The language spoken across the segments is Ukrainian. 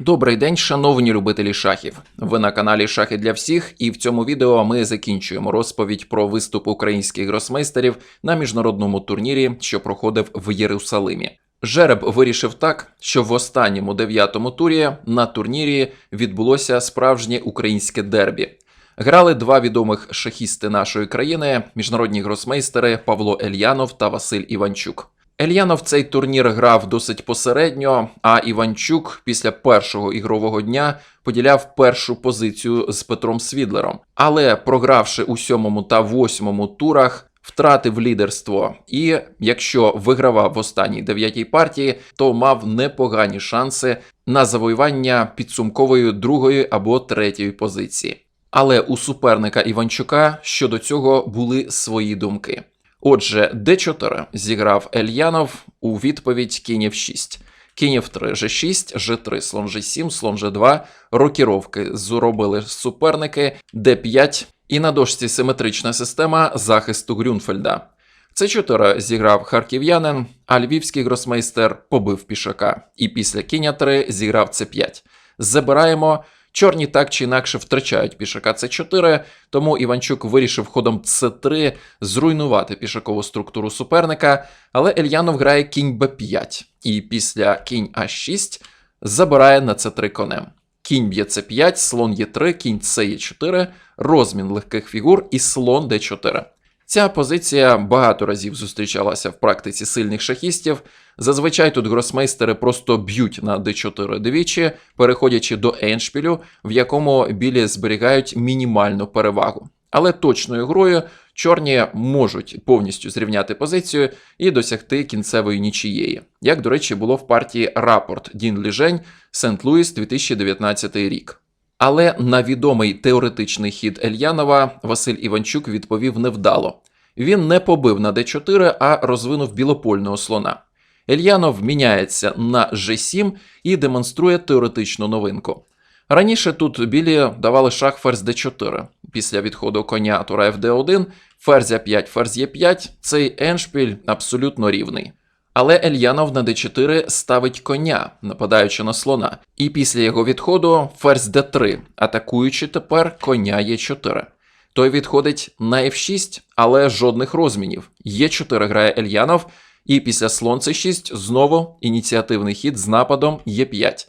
Добрий день, шановні любителі шахів. Ви на каналі Шахи для всіх, і в цьому відео ми закінчуємо розповідь про виступ українських гросмейстерів на міжнародному турнірі, що проходив в Єрусалимі. Жереб вирішив так, що в останньому дев'ятому турі на турнірі відбулося справжнє українське дербі. Грали два відомих шахісти нашої країни, міжнародні гросмейстери Павло Ельянов та Василь Іванчук. Ельянов цей турнір грав досить посередньо, а Іванчук після першого ігрового дня поділяв першу позицію з Петром Свідлером. Але програвши у сьомому та восьмому турах, втратив лідерство. І якщо вигравав в останній дев'ятій партії, то мав непогані шанси на завоювання підсумкової другої або третьої позиції. Але у суперника Іванчука щодо цього були свої думки. Отже, d4 зіграв Ельянов у відповідь кінь f6. Кінь f3, g6, g3, слон g7, слон g2, рокіровки зробили суперники, d5 і на дошці симетрична система захисту Грюнфельда. С4 зіграв харків'янин, а львівський гросмейстер побив пішака. І після кіня 3 зіграв С5. Забираємо. Чорні так чи інакше втрачають пішака С4, тому Іванчук вирішив ходом С3 зруйнувати пішакову структуру суперника, але Ельянов грає кінь Б5, і після кінь А6 забирає на С3 конем. Кінь б'є С5, слон Е3, кінь С Е4, розмін легких фігур і слон Д4. Ця позиція багато разів зустрічалася в практиці сильних шахістів. Зазвичай тут гросмейстери просто б'ють на d4 двічі, переходячи до еншпілю, в якому білі зберігають мінімальну перевагу. Але точною грою чорні можуть повністю зрівняти позицію і досягти кінцевої нічієї, як, до речі, було в партії Рапорт Дін Ліжень Сент-Луіс 2019 рік. Але на відомий теоретичний хід Ельянова Василь Іванчук відповів невдало. Він не побив на d4, а розвинув білопольного слона. Ельянов міняється на g7 і демонструє теоретичну новинку. Раніше тут білі давали шах ферзь d4. Після відходу коня тура fd1, ферзь a5, ферзь e5, цей еншпіль абсолютно рівний. Але Ельянов на d4 ставить коня, нападаючи на слона, і після його відходу ферзь d3, атакуючи тепер коня e4. Той відходить на f6, але жодних розмінів. Е4 грає Ельянов, і після слон c6 знову ініціативний хід з нападом Е5.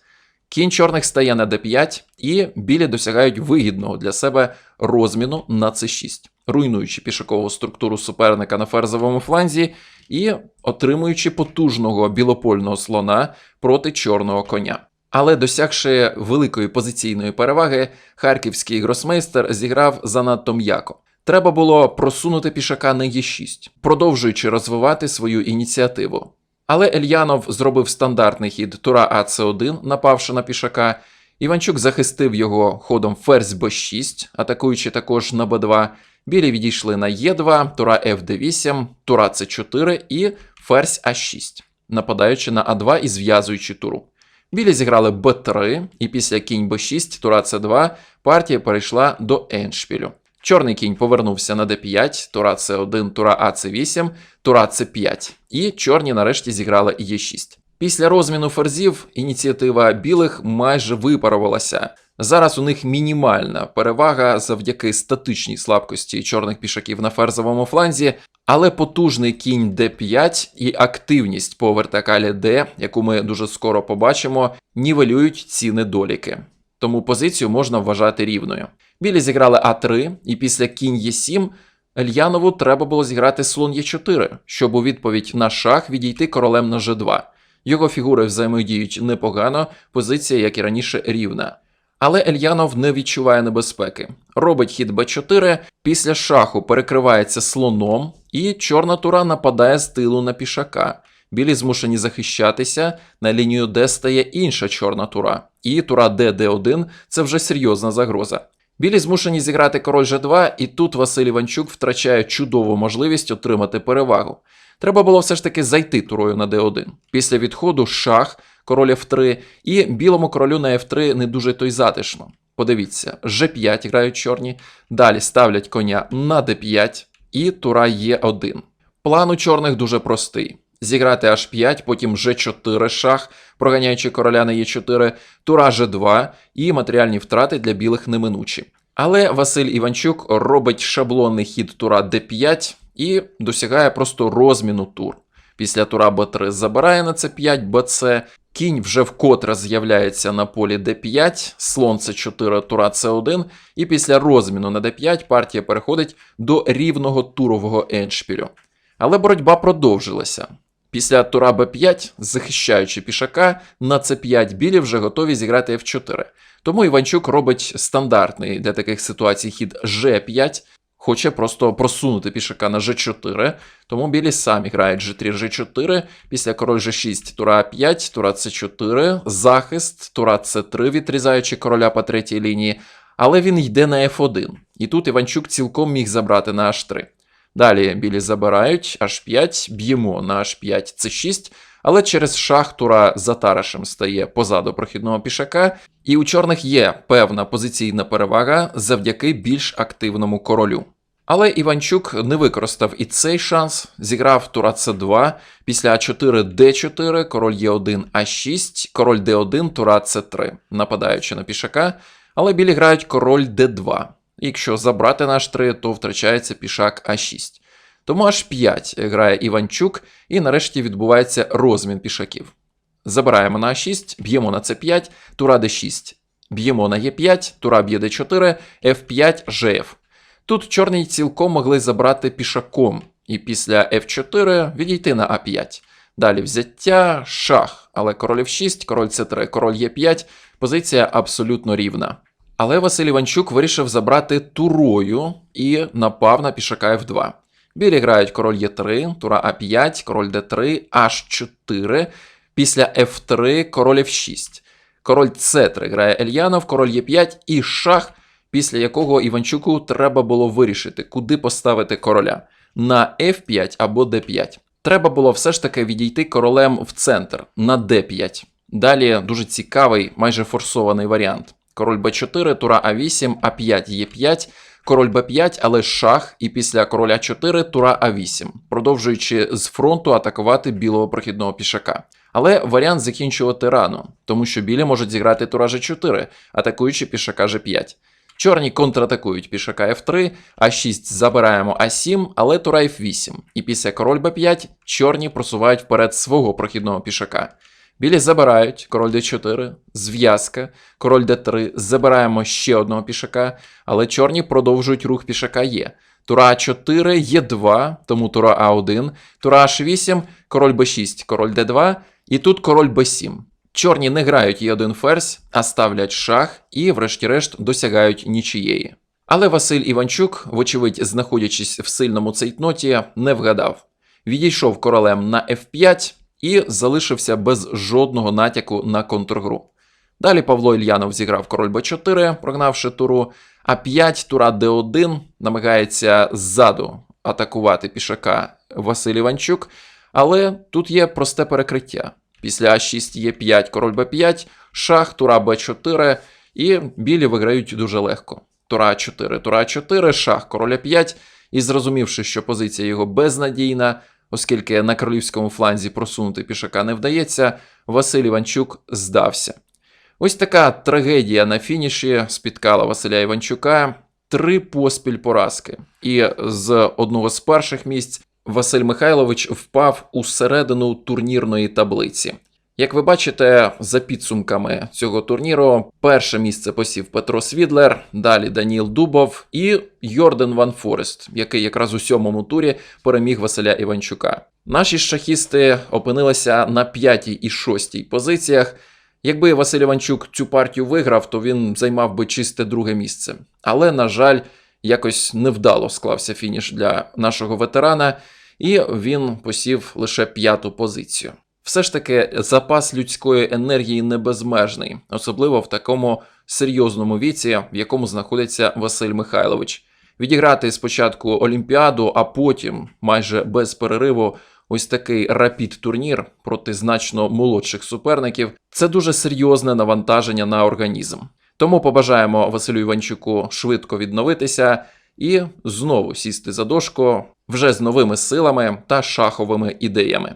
Кінь чорних стає на d5, і білі досягають вигідного для себе розміну на c6, руйнуючи пішакову структуру суперника на ферзовому фланзі і отримуючи потужного білопольного слона проти чорного коня. Але досягши великої позиційної переваги, харківський гросмейстер зіграв занадто м'яко. Треба було просунути пішака на Е6, продовжуючи розвивати свою ініціативу. Але Ельянов зробив стандартний хід тура АЦ1, напавши на пішака. Іванчук захистив його ходом ферзь Б6, атакуючи також на Б2. Білі відійшли на Е2, тура Фд8, тура С4 і ферзь А6, нападаючи на А2 і зв'язуючи туру. Білі зіграли Б3, і після кінь Б6, тура С2, партія перейшла до еншпілю. Чорний кінь повернувся на d5, тура С1, тура АЦ8, тура С5, і чорні нарешті зіграли Е6. Після розміну ферзів ініціатива білих майже випарувалася. Зараз у них мінімальна перевага завдяки статичній слабкості чорних пішаків на ферзовому фланзі, але потужний кінь d5 і активність по вертикалі D, яку ми дуже скоро побачимо, нівелюють ці недоліки. Тому позицію можна вважати рівною. Білі зіграли А3, і після кінь Е7 Ельянову треба було зіграти слон Е4, щоб у відповідь на шах відійти королем на G2. Його фігури взаємодіють непогано, позиція, як і раніше, рівна. Але Ельянов не відчуває небезпеки. Робить хід Б4, після шаху перекривається слоном, і чорна тура нападає з тилу на пішака. Білі змушені захищатися, на лінію Д стає інша чорна тура. І тура Д Д1 це вже серйозна загроза. Білі змушені зіграти король G2, і тут Василь Іванчук втрачає чудову можливість отримати перевагу. Треба було все ж таки зайти турою на D1. Після відходу шах, король F3, і білому королю на F3 не дуже то й затишно. Подивіться, G5 грають чорні, далі ставлять коня на D5 і тура Е1. План у чорних дуже простий. зіграти H5, потім G4 шах, проганяючи короля на Е4, тура G2 і матеріальні втрати для білих неминучі. Але Василь Іванчук робить шаблонний хід тура d5 і досягає просто розміну тур. Після тура b3 забирає на c5 bc, кінь вже вкотре з'являється на полі d5, слон c4, тура c1, і після розміну на d5 партія переходить до рівного турового еншпілю. Але боротьба продовжилася. Після тура b5, захищаючи пішака, на c5 білі вже готові зіграти f4. Тому Іванчук робить стандартний для таких ситуацій хід g5, хоче просто просунути пішака на g4, тому білі самі грають g3, g4, після король g6, тура a5, тура c4, захист, тура c3, відрізаючи короля по третій лінії, але він йде на f1. І тут Іванчук цілком міг забрати на h3. Далі білі забирають h5, б'ємо на h5, c6, але через шах тура за Тарашем стає позаду прохідного пішака, і у чорних є певна позиційна перевага завдяки більш активному королю. Але Іванчук не використав і цей шанс, зіграв тура c2, після а4 d4, король е1 а6, король d1, тура c3, нападаючи на пішака, але білі грають король d2. Якщо забрати на h3, то втрачається пішак а6. Тому h5 грає Іванчук, і нарешті відбувається розмін пішаків. Забираємо на а6, б'ємо на c5, тура d6, б'ємо на e5, тура б'є d4, f5, gf. Тут чорні цілком могли забрати пішаком, і після f4 відійти на а5. Далі взяття, шах, але король f6, король c3, король e5, позиція абсолютно рівна. Але Василь Іванчук вирішив забрати турою і напав на пішака f2. Білі грають король Е3, тура А5, король Д3, H4, після F3, король F6. Король С3 грає Ельянов, король Е5 і шах, після якого Іванчуку треба було вирішити, куди поставити короля на F5 або D5. Треба було все ж таки відійти королем в центр на D5. Далі дуже цікавий, майже форсований варіант. Король Б4, тура А8, А5, Е5, король Б5, але шах, і після короля 4 тура А8, продовжуючи з фронту атакувати білого прохідного пішака. Але варіант закінчувати рано, тому що білі можуть зіграти тура G4, атакуючи пішака G5. Чорні контратакують пішака F3, А6 забираємо А7, але тура F8. І після король Б5 чорні просувають вперед свого прохідного пішака. Білі забирають король d4, зв'язка, король d3, забираємо ще одного пішака, але чорні продовжують рух пішака Е. Тура А4, Е2, тому тура А1, тура H8, король Б6, король Д2, і тут король Б7. Чорні не грають Е1 ферзь, а ставлять шах і, врешті-решт, досягають нічиєї. Але Василь Іванчук, вочевидь, знаходячись в сильному цейтноті, не вгадав. Відійшов королем на F5 і залишився без жодного натяку на контргру. Далі Павло Ільянов зіграв король Б4, прогнавши туру, а 5 тура Д1 намагається ззаду атакувати пішака Василь Іванчук, але тут є просте перекриття. Після А6 є 5, король Б5, шах, тура Б4, і білі виграють дуже легко. Тура 4, тура 4, шах, король 5, і зрозумівши, що позиція його безнадійна, оскільки на королівському фланзі просунути пішака не вдається, Василь Іванчук здався. Ось така трагедія на фініші спіткала Василя Іванчука. Три поспіль поразки. І з одного з перших місць Василь Михайлович впав у середину турнірної таблиці. Як ви бачите, за підсумками цього турніру, перше місце посів Петро Свідлер, далі Даніл Дубов і Йорден Ван Форест, який якраз у сьомому турі переміг Василя Іванчука. Наші шахісти опинилися на п'ятій і шостій позиціях. Якби Василь Іванчук цю партію виграв, то він займав би чисте друге місце. Але, на жаль, якось невдало склався фініш для нашого ветерана, і він посів лише п'яту позицію. Все ж таки, запас людської енергії не безмежний, особливо в такому серйозному віці, в якому знаходиться Василь Михайлович. Відіграти спочатку Олімпіаду, а потім, майже без перериву, ось такий рапід турнір проти значно молодших суперників це дуже серйозне навантаження на організм. Тому побажаємо Василю Іванчуку швидко відновитися і знову сісти за дошку вже з новими силами та шаховими ідеями.